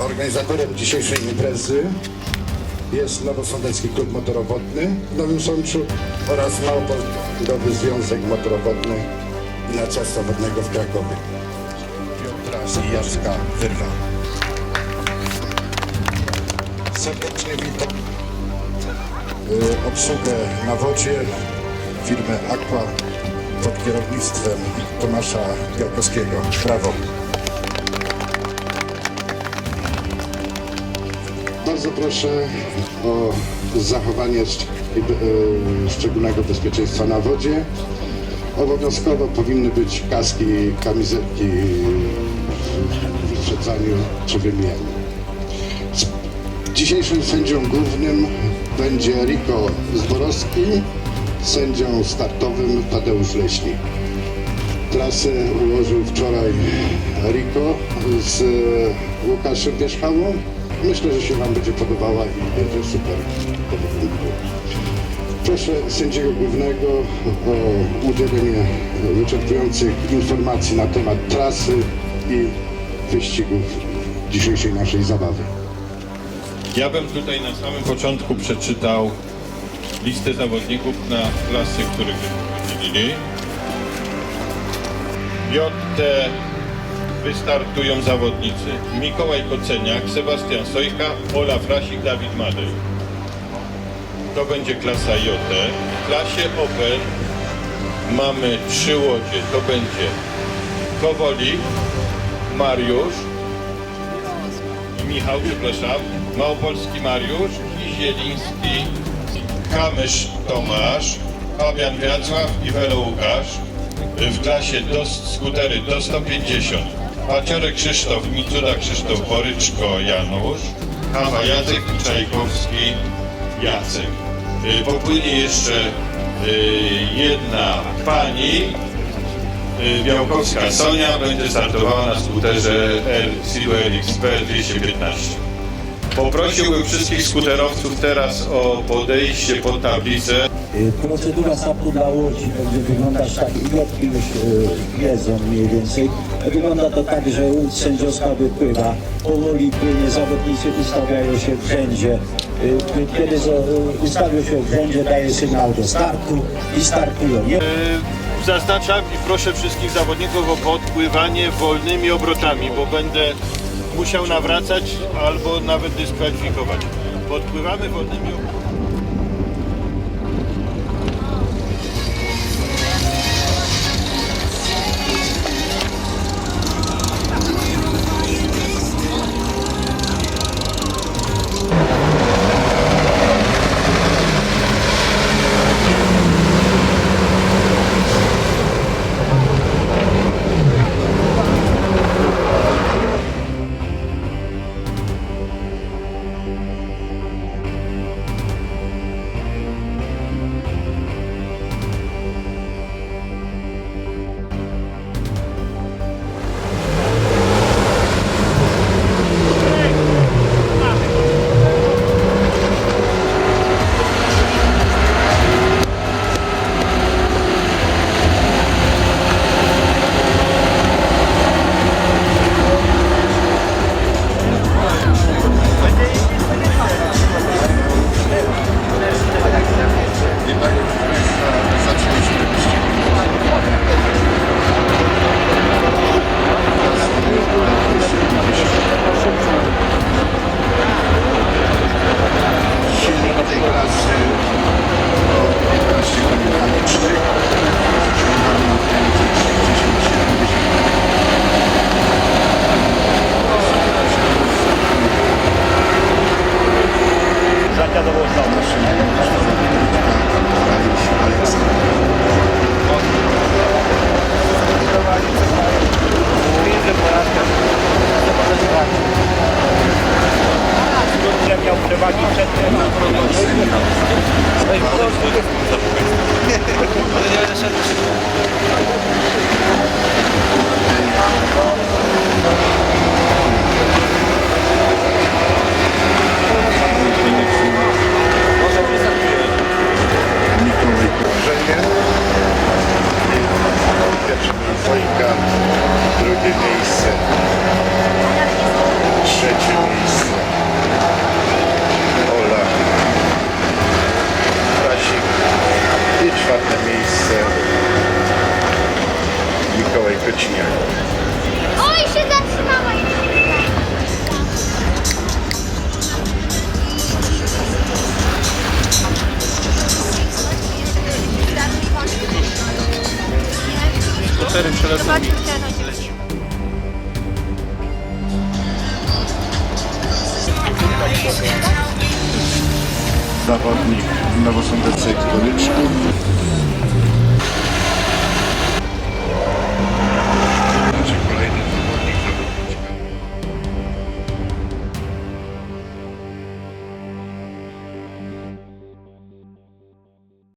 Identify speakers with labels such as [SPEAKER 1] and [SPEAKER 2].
[SPEAKER 1] Organizatorem dzisiejszej imprezy jest Nowosądecki Klub Motorowodny w Nowym Sączu oraz Małopolski Związek Motorowodny i Narciarstwa Wodnego w Krakowie. Piotra i Jacka Wyrwa. Serdecznie witam y, obsługę na wodzie firmy Aqua pod kierownictwem Tomasza Białkowskiego. Brawo. Bardzo proszę o zachowanie e, szczególnego bezpieczeństwa na wodzie. Obowiązkowo powinny być kaski, kamizelki w wyprzedzaniu czy wymijaniu. Dzisiejszym sędzią głównym będzie Riko Zborowski, sędzią startowym Tadeusz Leśnik. Trasę ułożył wczoraj Riko z Łukaszem Wierzchałą. Myślę, że się Wam będzie podobała i będzie super do wyniku. Proszę sędziego głównego o udzielenie wyczerpujących informacji na temat trasy i wyścigów dzisiejszej naszej zabawy.
[SPEAKER 2] Ja bym tutaj na samym początku przeczytał listę zawodników na klasy, których wymienili. JT wystartują zawodnicy Mikołaj Koceniak, Sebastian Sojka, Olaf Rasik, Dawid Madej. To będzie klasa JT. W klasie Open mamy trzy łodzie. To będzie Kowolik, Mariusz, Michał, przepraszam, Małopolski Mariusz i Zieliński Kamysz Tomasz, Fabian Wiacław i Welo Łukasz w klasie do skutery do 150. Paciorek Krzysztof, Micuda Krzysztof, Boryczko Janusz, Kawa Jacek Czajkowski Jacek. Y, Popłynie jeszcze y, jedna pani, Y, Białkowska Sonia będzie startowała na skuterze Silver XP 215. Poprosiłbym wszystkich skuterowców teraz o podejście pod tablicę.
[SPEAKER 3] Y, Procedura startu dla łodzi będzie wyglądać tak, ilotki już y, wiedzą mniej więcej. Wygląda to tak, że łódź sędziowska wypływa, powoli płynie, zawodnicy ustawiają się w rzędzie. Y, Kiedy za- y, ustawią się w rzędzie, daje sygnał do startu i startują. Nie?
[SPEAKER 2] Zaznaczam i proszę wszystkich zawodników o podpływanie wolnymi obrotami, bo będę musiał nawracać albo nawet dyskwalifikować. Podpływamy wolnymi
[SPEAKER 4] tym.
[SPEAKER 1] Mikołaj Szczecinie.
[SPEAKER 4] Oj, się zatrzymała.
[SPEAKER 5] Skutery przelecą.
[SPEAKER 4] Teraz.
[SPEAKER 1] Zawodnik w Nowosądeckiej Koryczku.